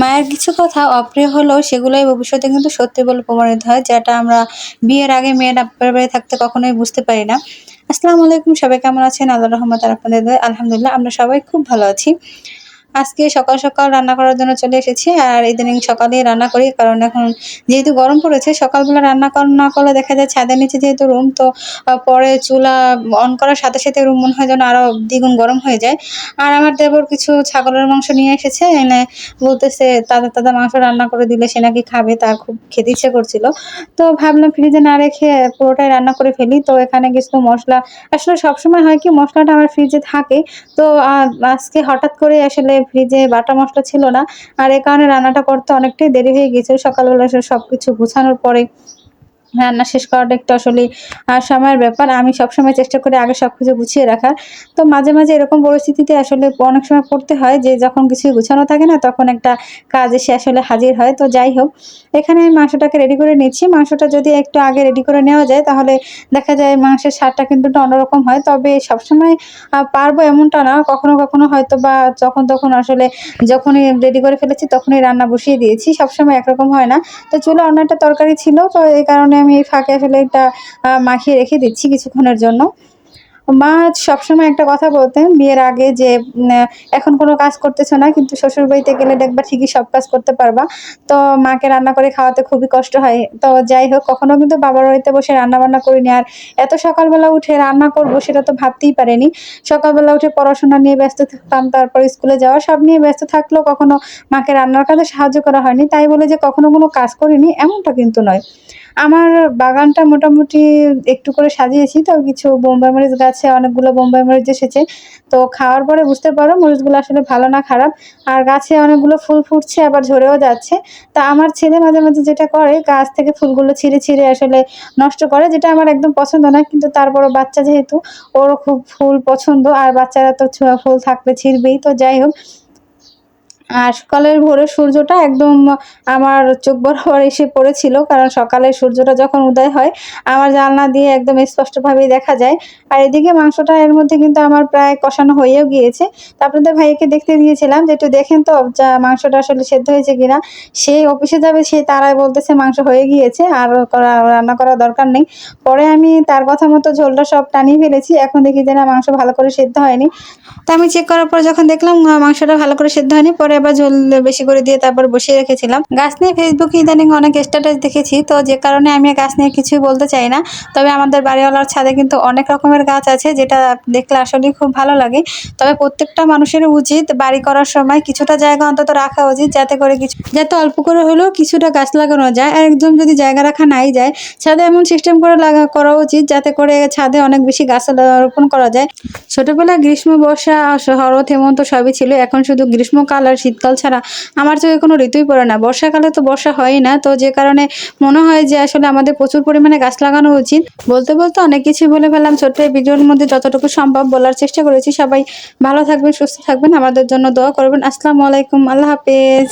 মায়ের কিছু কথা অপ্রিয় হলেও সেগুলোই ভবিষ্যতে কিন্তু সত্যি বলে প্রমাণিত হয়, যেটা আমরা বিয়ের আগে মেয়ের বাপের বাড়ি থাকতে কখনোই বুঝতে পারি না। আসসালামু আলাইকুম, সবাই কেমন আছেন? আল্লাহ রহমত আর আপনাদের আলহামদুলিল্লাহ, আমরা সবাই খুব ভালো আছি। আজকে সকাল সকাল রান্না করার জন্য চলে এসেছি আর ইদানিং সকালেই রান্না করি, কারণ এখন যেহেতু গরম পড়েছে, সকালবেলা রান্না না করলে দেখা যায় ছাদের নিচে যেহেতু রুম তো পরে চুলা অন করার সাথে সাথে রুম মনে হয় যেন আরও দ্বিগুণ গরম হয়ে যায়। আর আমার দেবর কিছু ছাগলের মাংস নিয়ে এসেছে, এনে বলতেছে, তাদের তাদের মাংস রান্না করে দিলে সে নাকি খাবে, তার খুব খেতে ইচ্ছে করছিল। তো ভাবলাম ফ্রিজে না রেখে পুরোটাই রান্না করে ফেলি। তো এখানে কিছু মশলা, আসলে সবসময় হয় কি মশলাটা আমার ফ্রিজে থাকে, তো আজকে হঠাৎ করে আসলে ফ্রিজে বাটা মশলা ছিল না। আর এ কারণে রান্নাটা করতে অনেকটাই দেরি হয়ে গিয়েছিল। সকালবেলা সব সবকিছু গুছানোর পরে রান্না শেষ করাটা একটু আসলে সময়ের ব্যাপার। আমি সবসময় চেষ্টা করি আগে সব কিছু গুছিয়ে রাখার। তো মাঝে মাঝে এরকম পরিস্থিতিতে আসলে অনেক সময় পড়তে হয় যে, যখন কিছু গুছানো থাকে না, তখন একটা কাজ এসে আসলে হাজির হয়। তো যাই হোক, এখানে আমি মাংসটাকে রেডি করে নিচ্ছি। মাংসটা যদি একটু আগে রেডি করে নেওয়া যায়, তাহলে দেখা যায় মাংসের স্বাদটা কিন্তু অন্যরকম হয়। তবে সবসময় পারব এমনটা না। কখনো কখনো হয়তো বা যখন, তখন আসলে যখনই রেডি করে ফেলেছি, তখনই রান্না বসিয়ে দিয়েছি। সবসময় একরকম হয় না। তো চুলে অন্য একটা তরকারি ছিল, তো এই কারণে আমি এই ফাঁকে ফেলে এটা মাখিয়ে রেখে দিচ্ছি কিছুক্ষণের জন্য। মা সবসময় একটা কথা বলতেন, বিয়ের আগে যে এখন কোনো কাজ করতেছো না, কিন্তু শ্বশুর বাড়িতে গেলে দেখবা ঠিকই সব কাজ করতে পারবা। তো মাকে রান্না করে খাওয়াতে খুবই কষ্ট হয়। তো যাই হোক, কখনো কিন্তু বাবার বাড়িতে বসে রান্না বান্না করিনি। আর এত সকালবেলা উঠে রান্না করব সেটা তো ভাবতেই পারিনি। সকালবেলা উঠে পড়াশোনা নিয়ে ব্যস্ত থাকতাম, তারপর স্কুলে যাওয়া সব নিয়ে ব্যস্ত থাকলেও কখনো মাকে রান্নার কাজে সাহায্য করা হয়নি। তাই বলে যে, কখনো কোনো কাজ করিনি, এমনটা কিন্তু নয়। আমার বাগানটা মোটামুটি একটু করে সাজিয়েছি, তো কিছু বোম্বাই মরিচ গাছে অনেকগুলো বোম্বাই মরিচ এসেছে। তো খাওয়ার পরে বুঝতে পারো মরিচগুলো আসলে ভালো না খারাপ। আর গাছে অনেকগুলো ফুল ফুটছে, আবার ঝরেও যাচ্ছে। তা আমার ছেলে মাঝে মাঝে যেটা করে, গাছ থেকে ফুলগুলো ছিঁড়ে ছিঁড়ে আসলে নষ্ট করে, যেটা আমার একদম পছন্দ না। কিন্তু তারপরও বাচ্চা যেহেতু, ওরও খুব ফুল পছন্দ। আর বাচ্চারা তো ফুল থাকলে ছিঁড়বেই। তো যাই হোক আর সকালের ভোরের সূর্যটা একদম আমার চোখ বরাবর এসে পড়েছিল, কারণ সকালে সূর্যটা যখন উদয় হয়, আমার জানলা দিয়ে একদম স্পষ্টভাবেই দেখা যায়। আর এদিকে মাংসটা এর মধ্যে কিন্তু আমার প্রায় কষানো হয়েও গিয়েছে। তারপরে তো ভাইকে দেখতে দিয়েছিলাম যে, একটু দেখেন তো মাংসটা আসলে সেদ্ধ হয়েছে কিনা? সে অফিসে যাবে, সে তারাই বলতেছে, মাংস হয়ে গিয়েছে, আর রান্না করার দরকার নেই। পরে আমি তার কথা মতো ঝোলটা সব টানিয়ে ফেলেছি, এখন দেখি যে না, মাংস ভালো করে সেদ্ধ হয়নি। তো আমি চেক করার পর যখন দেখলাম মাংসটা ভালো করে সেদ্ধ হয়নি, পরে আবার ঝোল বেশি করে দিয়ে তারপর বসিয়ে রেখেছিলাম। গাছ নিয়ে ফেসবুকে ইদানিং অনেক স্ট্যাটাস দেখেছি, তো যে কারণে আমি গাছ নিয়ে কিছুই বলতে চাই না। তবে আমাদের বাড়িওয়ালার ছাদে কিন্তু অনেক রকমের গাছ আছে, যেটা দেখলে আসলে খুব ভালো লাগে। তবে প্রত্যেকটা মানুষের উচিত বাড়ি করার সময় কিছুটা জায়গা অন্তত রাখা উচিত, যাতে করে কিছু, যাতে অল্প করে হলেও কিছুটা গাছ লাগানো যায়। আর একদম যদি জায়গা রাখা নাই যায়, ছাদে এমন সিস্টেম করে লাগা, করা উচিত, যাতে করে ছাদে অনেক বেশি গাছ রোপণ করা যায়। ছোটবেলায় গ্রীষ্ম বর্ষা শরৎ, হেমন্ত সবই ছিল, এখন শুধু গ্রীষ্মকাল আর শীতকাল ছাড়া আমার চোখে কোনো ঋতুই পড়ে না। বর্ষাকালে তো বর্ষা হয়ই না, তো যে কারণে মনে হয় যে আসলে আমাদের প্রচুর পরিমাণে গাছ লাগানো উচিত। বলতে বলতে অনেক কিছু বলে ফেললাম ছোট্ট এই ভিডিওর মধ্যে যতটুকু সম্ভব বলার চেষ্টা করেছি। সবাই ভালো থাকবেন, সুস্থ থাকবেন। আমাদের জন্য দোয়া করবেন। আসসালামু আলাইকুম, আল্লাহ হাফেজ।